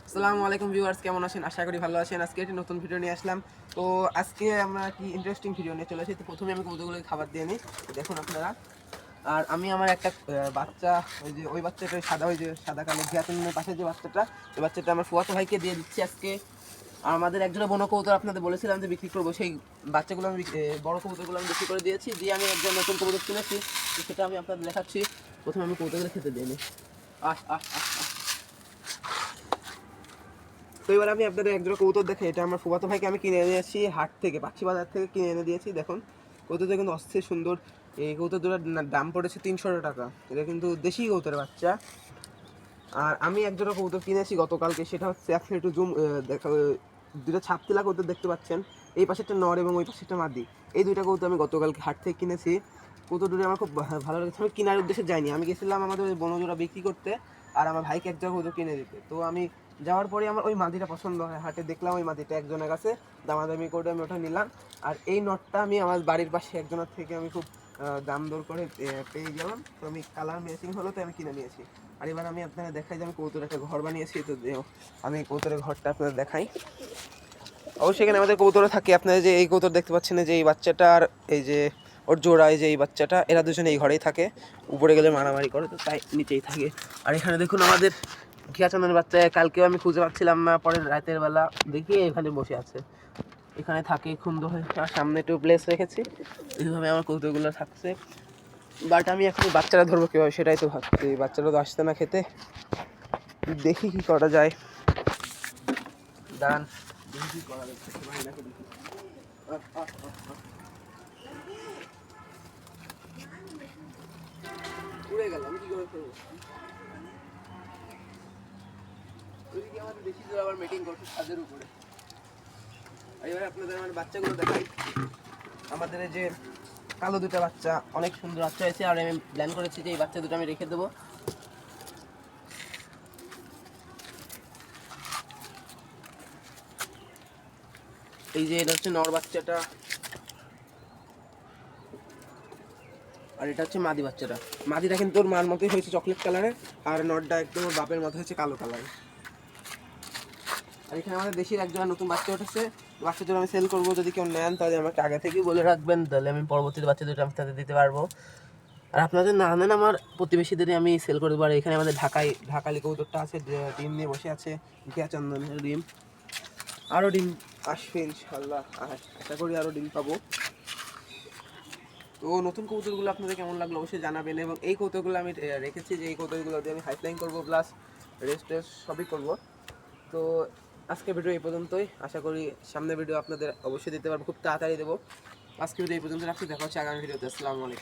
আসসালামু আলাইকুম ভিউয়ার্স, কেমন আছেন? আশা করি ভালো আছেন। আজকে একটি নতুন ভিডিও নিয়ে আসলাম। তো আজকে আমরা কি ইন্টারেস্টিং ভিডিও নিয়ে চলে এসেছি তো প্রথমে আমি কবুতরগুলোকে খাবার দিয়ে নিই। দেখুন আপনারা। আর আমি আমার একটা বাচ্চা, ওই যে, ওই বাচ্চাটা সাদা, ওই যে, সাদা কালো ঘিয়াতনের পাশে যে বাচ্চাটা, ওই বাচ্চাটা আমার ফুয়াতো ভাইকে দিয়ে দিচ্ছি আজকে। আর আমাদের একজোড়া বনো কবুতর আপনাদের বলেছিলাম যে বিক্রি করব। সেই বাচ্চাগুলো আমি বড় কবুতরগুলো আমি বিক্রি করে দিয়েছি। দিয়ে আমি একজন নতুন কবুতর কিনেছি। সেটা আমি আপনাদের দেখাচ্ছি। প্রথমে আমি কবুতরগুলো খেতে দিয়ে নিই। আহ আহ। এবার আমি আপনাদের একজোড়া কবুতর দেখে এটা আমার ফুবাতো ভাইকে আমি কিনে এনেছি হাট থেকে, পাখি বাজার থেকে কিনে এনে দিয়েছি। দেখুন, কবুতরটা কিন্তু অস্থির সুন্দর। এই কবুতর দুটার দাম পড়েছে তিনশো টাকা। এটা কিন্তু দেশি কবুতরের বাচ্চা। আর আমি একজোড়া কবুতর কিনেছি গতকালকে, সেটা হচ্ছে আপনি একটু জুম দেখা দুটো ছাপতিলা কবুতর দেখতে পাচ্ছেন। এই পাশে একটা নর এবং ওই পাশে একটা মাদি। এই দুইটা কবুতর আমি গতকালকে হাট থেকে কিনেছি। কবুতর দুটো আমার খুব ভালো লেগেছে। আমি কেনার উদ্দেশ্যে যাইনি। আমি গেছিলাম আমাদের বনজোড়া বিক্রি করতে। আর আমার ভাইকে এক জোড়া কবুতর কিনে দিতে। তো আমি যাওয়ার পরে আমার ওই মাদিটা পছন্দ হয়। হাটে দেখলাম ওই মাদিটা একজনের কাছে। দামাদামি করে আমি ওটা নিলাম। আর এই নটটা আমি আমার বাড়ির পাশে একজনের থেকে আমি খুব দাম দর করে পেয়ে গেলাম। তো আমি কালার ম্যাচিং হলো তো আমি কিনে নিয়েছি। আর এবার আমি আপনাদের দেখাই যে আমি কবুতর একটা ঘর বানিয়েছি। তো আমি কৌতুরের ঘরটা আপনাদের দেখাই। অবশ্যই এখানে আমাদের কবুতর থাকে। আপনারা যে এই কৌতুর দেখতে পাচ্ছেন যে এই বাচ্চাটা আর এই যে ওর জোড়া এই যে এই বাচ্চাটা, এরা দুজনে এই ঘরেই থাকে। উপরে গেলে মারামারি করে, তো তাই নিচেই থাকে। আর এখানে দেখুন আমাদের ঘিয়াচন্দ্রের বাচ্চা, কালকেও আমি খুঁজে পাচ্ছিলাম না পরে রাতের বেলা দেখি এখানে বসে আছে। এখানে থাকে খুন্দ হয়ে আর সামনে একটু প্লেস রেখেছি। এইভাবে আমার কৌতুকগুলো থাকছে। বাট আমি এখন বাচ্চারা ধরবো কীভাবে, সেটাই তো ভাবছি। বাচ্চারা তো আসছে না খেতে। দেখি কি করা যায়। দেখি করা যাচ্ছে উড়ে গেল, আমি কি করে করব? ওইদিকে আমাদের দেশি জোড়া আবার মিটিং করছে ছাদের উপরে। এবার আপনাদের আমার বাচ্চাগুলো দেখাই। আমাদের যে কালো দুটো বাচ্চা, অনেক সুন্দর বাচ্চা হয়েছে। আর আমি প্ল্যান করেছি যে এই বাচ্চা দুটো আমি রেখে দেবো। এই যে এটা হচ্ছে নর বাচ্চাটা। আর এটা হচ্ছে মাদি বাচ্চাটা। মাদিটা কিন্তু ওর মার মতোই হয়েছে চকলেট কালারের আর নরটা একদম ওর বাপের মতো হয়েছে কালো কালারের আর এখানে আমাদের দেশের একজন নতুন বাচ্চা উঠেছে বাচ্চা দুটো আমি সেল করব, যদি কেউ নেন তাহলে আমাকে আগে থেকেই বলে রাখবেন, তাহলে আমি পরবর্তীতে বাচ্চা দুটো আমি তাদের দিতে পারব। আর আপনাদের না নেন আমার প্রতিবেশীদেরই আমি সেল করে দেবো, আর এখানে আমাদের ঢাকায়, ঢাকালি কৌতুকটা আছে ডিম নিয়ে বসে আছে, ঘিয়া চন্দনের ডিম। আরও ডিম আসবে ইনশাল্লাহ আশা করি আরও ডিম পাবো। তো নতুন কৌতুকগুলো আপনাদের কেমন লাগল অবশ্যই জানাবেন এবং এই কৌতুকগুলো আমি রেখেছি যে এই কৌতুকগুলো দিয়ে আমি হাইফ্লাইং করব প্লাস রেস্ট টেস্ট সবই করব। তো আজকে ভিডিও এই পর্যন্তই। আশা করি সামনে ভিডিও আপনাদের অবশ্যই দিতে পারব। খুব তাড়াতাড়ি দেবো। আজকে ভিডিও এই পর্যন্ত রাখছি। দেখা হচ্ছে আগামী ভিডিওতে আসসালামু আলাইকুম।